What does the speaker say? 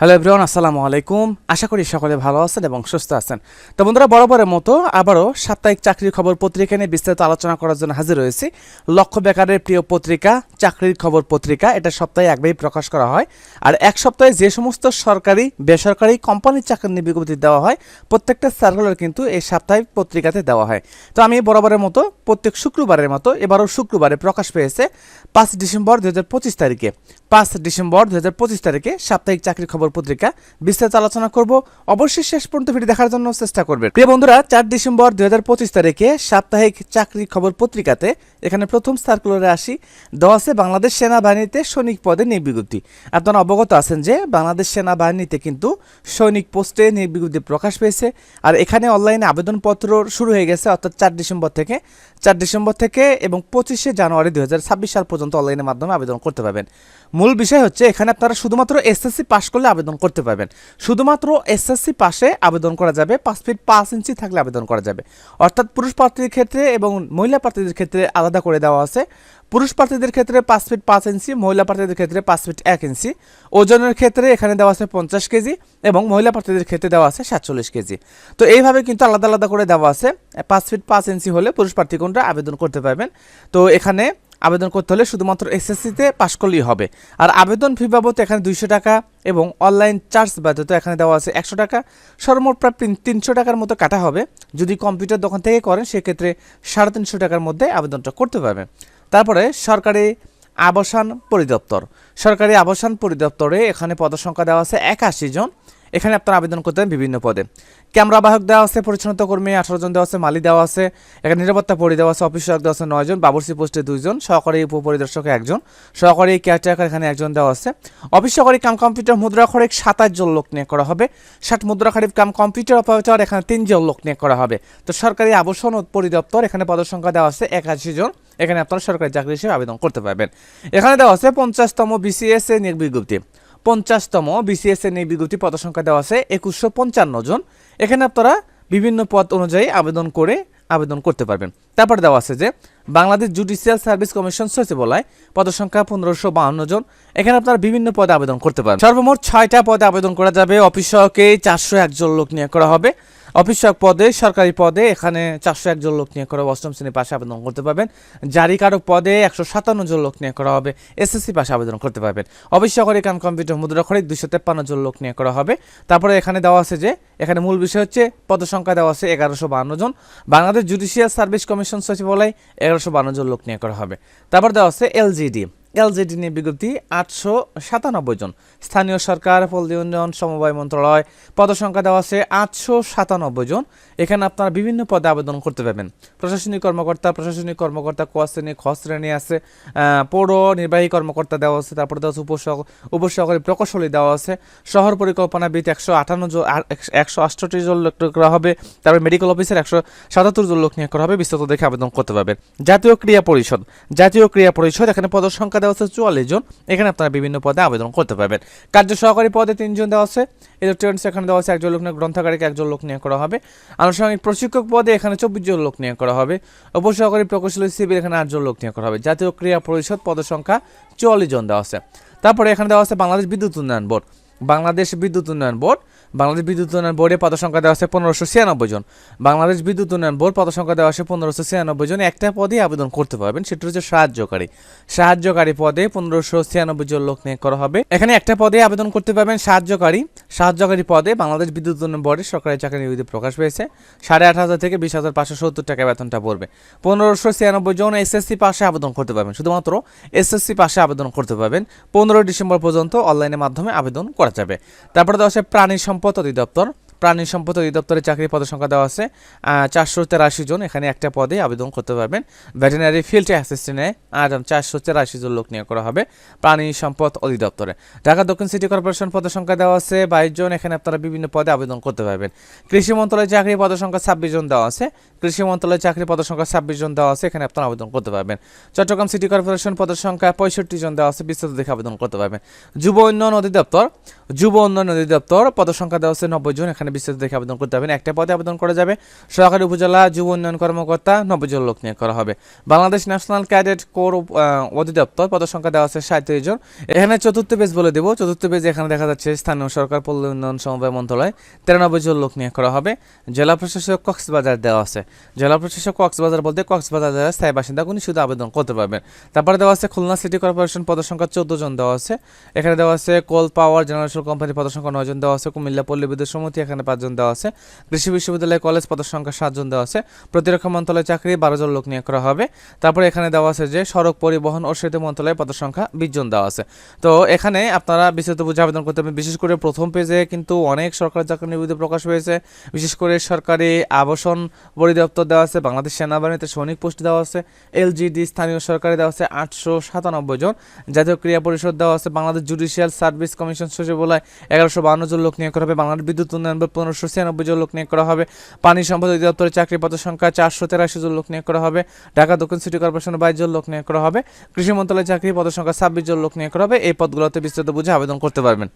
Hello everyone, আসসালামু আলাইকুম। আশা করি সকলে ভালো আছেন এবং সুস্থ আছেন। তো বন্ধুরা, বরাবরের মতো আবারও সাপ্তাহিক চাকরির খবর পত্রিকা নিয়ে বিস্তারিত আলোচনা করার জন্য হাজির হয়েছি লক্ষ্য বেকারের প্রিয় পত্রিকা, চাকরির খবর পত্রিকা, এটা সপ্তাহে একবারই প্রকাশ করা হয়। আর এক সপ্তাহে যে সমস্ত সরকারি, বেসরকারি কোম্পানির চাকরির নিয়ে বিজ্ঞপ্তি দেওয়া হয়, প্রত্যেকটা সার্কুলার কিন্তু এই সাপ্তাহিক পত্রিকাতে দেওয়া হয়। তো আমি বরাবরের মতো প্রত্যেক শুক্রবারের মতো এবারও শুক্রবারে প্রকাশ পেয়েছে পাঁচ ডিসেম্বর দু হাজার পঁচিশ তারিখে। পাঁচ ডিসেম্বর দু হাজার পঁচিশ তারিখে সাপ্তাহিক চাকরির খবর পত্রিকা বিস্তারিত আলোচনা করব। অবশ্যই শেষ পর্যন্ত ভিডিও দেখার জন্য চেষ্টা করবেন। প্রিয় বন্ধুরা, চার ডিসেম্বর দু হাজার পঁচিশ তারিখে সাপ্তাহিক চাকরি খবর পত্রিকাতে এখানে প্রথম সার্কুলারে আসি। আছে, বাংলাদেশ সেনাবাহিনীতে সৈনিক পদে নিয়োগ বিজ্ঞপ্তি আপনারা অবগত আছেন যে বাংলাদেশ সেনাবাহিনীতে কিন্তু সৈনিক পোস্টে নিয়োগ বিজ্ঞপ্তি প্রকাশ পেয়েছে। আর এখানে অনলাইনে আবেদনপত্র শুরু হয়ে গেছে, অর্থাৎ চার ডিসেম্বর থেকে। চার ডিসেম্বর থেকে এবং পঁচিশে জানুয়ারি দুই হাজার ছাব্বিশ সাল পর্যন্ত অনলাইনের মাধ্যমে আবেদন করতে পারবেন। মূল বিষয় হচ্ছে, এখানে আপনারা শুধুমাত্র এসএসসি পাস করলে আবেদন করতে পারবেন। শুধুমাত্র এসএসসি পাশে আবেদন করা যাবে, পাঁচ ফিট পাঁচ ইঞ্চি থাকলে আবেদন করা যাবে। অর্থাৎ পুরুষ প্রার্থীদের ক্ষেত্রে এবং মহিলা প্রার্থীদের ক্ষেত্রে আলাদা করে দেওয়া আছে। পুরুষ প্রার্থীদের ক্ষেত্রে পাঁচ ফিট পাঁচ ইঞ্চি, মহিলা প্রার্থীদের ক্ষেত্রে পাঁচ ফিট এক ইঞ্চি। ওজনের ক্ষেত্রে এখানে দেওয়া আছে পঞ্চাশ কেজি এবং মহিলা প্রার্থীদের ক্ষেত্রে দেওয়া আছে সাতচল্লিশ কেজি। তো এইভাবে কিন্তু আলাদা আলাদা করে দেওয়া আছে। পাঁচ ফিট পাঁচ ইঞ্চি হলে পুরুষ প্রার্থী কোনটা আবেদন করতে পারবেন। তো এখানে আবেদন করতে হলে শুধুমাত্র এসএসসিতে পাশ করলেই হবে। আর আবেদন ফি বাবদ এখানে দুইশো টাকা এবং অনলাইন চার্জ ব্যতীত এখানে দেওয়া আছে একশো টাকা। সর্বমোট প্রায় তিন- তিনশো টাকার মতো কাটা হবে। যদি কম্পিউটার দোকান থেকে করেন, সেক্ষেত্রে সাড়ে তিনশো টাকার মধ্যে আবেদনটা করতে পারবেন। তারপরে সরকারি আবাসন পরিদপ্তর। সরকারি আবাসন পরিদপ্তরে এখানে পদসংখ্যা দেওয়া আছে একাশি জন। এখানে আপনারা আবেদন করতে বিভিন্ন পদে। ক্যামেরা বাহক দেওয়া আছে, পরিচ্ছন্নতা কর্মী আঠারো জন দেওয়া আছে, মালি দেওয়া আছে, এখানে নিরাপত্তা পরি দেওয়া আছে, অফিস সহায়ক দেওয়া আছে নয় জন, বাবুর্চি পোস্টে দুইজন সহকারী উপপরিদর্শক একজন, সহকারী কেয়ারটেকার এখানে একজন দেওয়া আছে। অফিস সহকারী কাম কম্পিউটার মুদ্রা খরিক সাতাশ জন লোক নিয়ে করা হবে। ষাট মুদ্রা খরিক কাম কম্পিউটার অপারেটর এখানে তিনজন লোক নিয়ে করা হবে। তো সরকারি আবাসন পরিদপ্তর, এখানে পদসংখ্যা দেওয়া আছে একাশি জন, এখানে আপনারা সরকারি চাকরি হিসেবে আবেদন করতে পারবেন। এখানে দেওয়া আছে পঞ্চাশতম বিসিএস এ নিয়োগ বিজ্ঞপ্তি। পঞ্চাশতম বিসিএসএ নিয়ে বিজ্ঞপ্তি পদ সংখ্যা দেওয়া আছে একুশশো পঞ্চান্ন জন। এখানে আপনারা বিভিন্ন পদ অনুযায়ী আবেদন করে আবেদন করতে পারবেন। তারপর দেওয়া আছে যে বাংলাদেশ জুডিশিয়াল সার্ভিস কমিশন সচিবালয় পদসংখ্যা পনেরোশো বাহান্ন জন। এখানে আপনারা বিভিন্ন পদে আবেদন করতে পারেন সর্বমোট ছয়টা পদে আবেদন করা যাবে। অফিস সহকে চারশো একজন লোক নিয়োগ করা হবে। অফিস সহায়ক পদে, সরকারি পদে এখানে চারশো একজন লোক নিয়োগ করা হবে। অষ্টম শ্রেণি পাশে আবেদন করতে পারবেন। জারিকারক পদে একশো সাতান্ন জন লোক নিয়োগ করা হবে। এসএসসি পাশে আবেদন করতে পারবেন। অফিস সহকারী কাম কম্পিউটার মুদ্রা খরিক দুশো তেপ্পান্ন জন লোক নিয়োগ করা হবে। তারপরে এখানে দেওয়া আছে যে, এখানে মূল বিষয় হচ্ছে পদ সংখ্যা দেওয়া আছে এগারোশো বান্ন জন। বাংলাদেশ জুডিশিয়াল সার্ভিস কমিশন সচিবালয় এগারোশো বান্ন জন লোক নিয়োগ করা হবে। তারপর দেওয়া আছে এলজিডি। এলজেডি নিয়ে বিজ্ঞপ্তি, আটশো সাতানব্বই জন। স্থানীয় সরকার, পল্লী উন্নয়ন, সমবায় মন্ত্রণালয়, পদসংখ্যা দেওয়া আছে আটশো সাতানব্বই জন। এখানে আপনারা বিভিন্ন পদে আবেদন করতে পারবেন। প্রশাসনিক কর্মকর্তা প্রশাসনিক কর্মকর্তা ক শ্রেণি খ শ্রেণি আছে পৌর নির্বাহী কর্মকর্তা দেওয়া আছে, তারপরে দেওয়া আছে উপসহ উপসহকারী প্রকৌশলী দেওয়া আছে। শহর পরিকল্পনাবিদ একশো আটান্ন জন একশো- আটষট্টি জন লোক করা হবে। তারপরে মেডিকেল অফিসার একশো সাতাত্তর জন লোক নিয়োগ করা হবে। বিস্তৃত দেখে আবেদন করতে পারবেন। জাতীয় ক্রিয়া পরিষদ। জাতীয় ক্রিয়া পরিষদ, এখানে পদের সংখ্যা দেওয়া আছে চুয়াল্লিশ জন। এখানে আপনারা বিভিন্ন পদে আবেদন করতে পারবেন। কার্য সহকারী পদে তিনজন দেওয়া আছে। ইলেকট্রনিক্স এখানে দেওয়া আছে, একজন লোক নিয়ে গ্রন্থাগারিকে একজন লোক নিয়োগ করা হবে। আনুষঙ্গিক প্রশিক্ষক পদে এখানে চব্বিশ জন লোক নিয়োগ করা হবে। উপসহকারী প্রকৌশলী সিভিল এখানে আটজন লোক নিয়োগ করা হবে। জাতীয় ক্রিয়া পরিষদ পদের সংখ্যা চুয়াল্লিশ জন দেওয়া আছে। তারপরে এখানে দেওয়া আছে বাংলাদেশ বিদ্যুৎ উন্নয়ন বোর্ড। বাংলাদেশ বিদ্যুৎ উন্নয়ন বোর্ড, বাংলাদেশ বিদ্যুৎ উন্নয়ন বোর্ডে পদসংখ্যা দেওয়া আছে পনেরোশো ছিয়ানব্বই জন। বাংলাদেশ বিদ্যুৎ উন্নয়ন বোর্ড পদসংখ্যা দেওয়া আছে পনেরোশো ছিয়ানব্বই জন। একটা পদে আবেদন করতে পারবেন, সেটা হচ্ছে সাহায্যকারী। সাহায্যকারী পদে পনেরোশো ছিয়ানব্বই জন লোক নিয়োগ করা হবে। এখানে একটা পদে আবেদন করতে পারবেন সাহায্যকারী। সাহায্যকারী পদে বাংলাদেশ বিদ্যুৎ উন্নয়ন বোর্ডের সরকারি চাকরি নিয়োগ প্রকাশ পেয়েছে। সাড়ে আট হাজার থেকে বিশ হাজার পাঁচশো সত্তর টাকা বেতনটা পড়বে। পনেরোশো ছিয়ানব্বই জন এসএসসি পাশে আবেদন করতে পারবেন। শুধুমাত্র এসএসসি পাশে আবেদন করতে পারবেন। পনেরোই ডিসেম্বর পর্যন্ত অনলাইনের মাধ্যমে আবেদন করা যাবে। তারপরে দেওয়া আছে প্রাণী সম্পদ অধিদপ্তর। প্রাণী সম্পদ অধিদপ্তরে চাকরি পদের সংখ্যা দেওয়া আছে। চারশো তেরাশি জন এখানে একটা পদে আবেদন করতে পারবেন। ভেটেনারি ফিল্ড অ্যাসিস্ট্যান্টে আর চারশো তেরাশি জন লোক নিয়োগ করা হবে প্রাণী সম্পদ অধিদপ্তরে। ঢাকা দক্ষিণ সিটি কর্পোরেশন পদের সংখ্যা দেওয়া আছে, বাইশ জন, এখানে আপনারা বিভিন্ন পদে আবেদন করতে পারবেন। কৃষি মন্ত্রণালয়ের চাকরি পদের সংখ্যা ছাব্বিশ জন দেওয়া আছে। কৃষি মন্ত্রণালয়ের চাকরি পদের সংখ্যা ছাব্বিশ জন দেওয়া আছে, এখানে আপনারা আবেদন করতে পারবেন। চট্টগ্রাম সিটি কর্পোরেশন পদের সংখ্যা পঁয়ষট্টি জন দেওয়া আছে, বিস্তারিত দেখে আবেদন করতে পারবেন। যুব উন্নয়ন অধিদপ্তর, যুব উন্নয়ন অধিদপ্তর পদের সংখ্যা দেওয়া আছে নব্বই জন, এখানে এখানে বিস্তারিত দেখে আবেদন করতে পারবেন একটা পদে আবেদন করা যাবে। সরকারি উপজেলা যুব উন্নয়ন কর্মকর্তা নব্বই জন লোক নিয়োগ করা হবে। বাংলাদেশ ন্যাশনাল ক্যাডেট কোর অধিদপ্তর, পদসংখ্যা দেওয়া আছে সাঁত্রিশ জন। এখানে চতুর্থ পেজ বলে দেবো। চতুর্থ পেজ এখানে দেখা যাচ্ছে স্থানীয় সরকার পল্লী উন্নয়ন সমবায় মন্ত্রণালয়। তিরানব্বই জন লোক নিয়োগ করা হবে। জেলা প্রশাসক কক্সবাজার দেওয়া আছে। জেলা প্রশাসক কক্সবাজার বলতে কক্সবাজার জেলার স্থায়ী বাসিন্দা উনি শুধু আবেদন করতে পারবেন। তারপরে দেওয়া আছে খুলনা সিটি কর্পোরেশন পদসংখ্যা চোদ্দ জন দেওয়া আছে। এখানে দেওয়া আছে কোল পাওয়ার জেনারেশন কোম্পানি পদসংখ্যা নয় জন দেওয়া আছে। কুমিল্লা পল্লী বিদ্যুৎ সমিতি এখানে পাঁচজন দেওয়া আছে। কৃষি বিশ্ববিদ্যালয় কলেজ পদসংখ্যা সাতজন দেওয়া আছে। প্রতিরক্ষা মন্ত্রণালয় চাকরি বারো জন লোক নিয়োগ করা হবে। তারপরে এখানে দেওয়া আছে যে সড়ক পরিবহন ও সেতু মন্ত্রণালয় পদসংখ্যা বিশ জন দেওয়া আছে। তো এখানে আপনারা বিস্তারিত বুঝে আবেদন করতে পারবেন বিশেষ করে প্রথম পেজে কিন্তু অনেক সরকারি চাকরি নিবন্ধ প্রকাশ হয়েছে। বিশেষ করে সরকারি আবাসন পরিদপ্তর দেওয়া আছে, বাংলাদেশ সেনাবাহিনীতে সৈনিক পোস্ট দেওয়া আছে, এলজিডি স্থানীয় সরকারি দেওয়া আছে আটশো সাতানব্বই জন। জাতীয় ক্রিয়া পরিষদ দেওয়া আছে, বাংলাদেশ জুডিশিয়াল সার্ভিস কমিশন সচিবালয় এগারোশো বান্ন জন লোক নিয়োগ করা হবে। বাংলাদেশ বিদ্যুৎ উন্নয়ন বোর্ড পনেরোশো ছিয়ানব্বই জন লোক নিয়োগ করা হবে। পানি সম্পদ অধিদপ্তরের চাকরি পদ সংখ্যা চারশো তেরাশি জন লোক নিয়োগ করা হবে। ঢাকা দক্ষিণ সিটি কর্পোরেশনের বাইশ জন লোক নিয়োগ করা হবে। কৃষি মন্ত্রণালয়ের চাকরি পদ সংখ্যা ছাব্বিশ জন লোক নিয়োগ করা হবে। এই পদগুলোতে বিস্তারিত বুঝে আবেদন করতে পারবেন।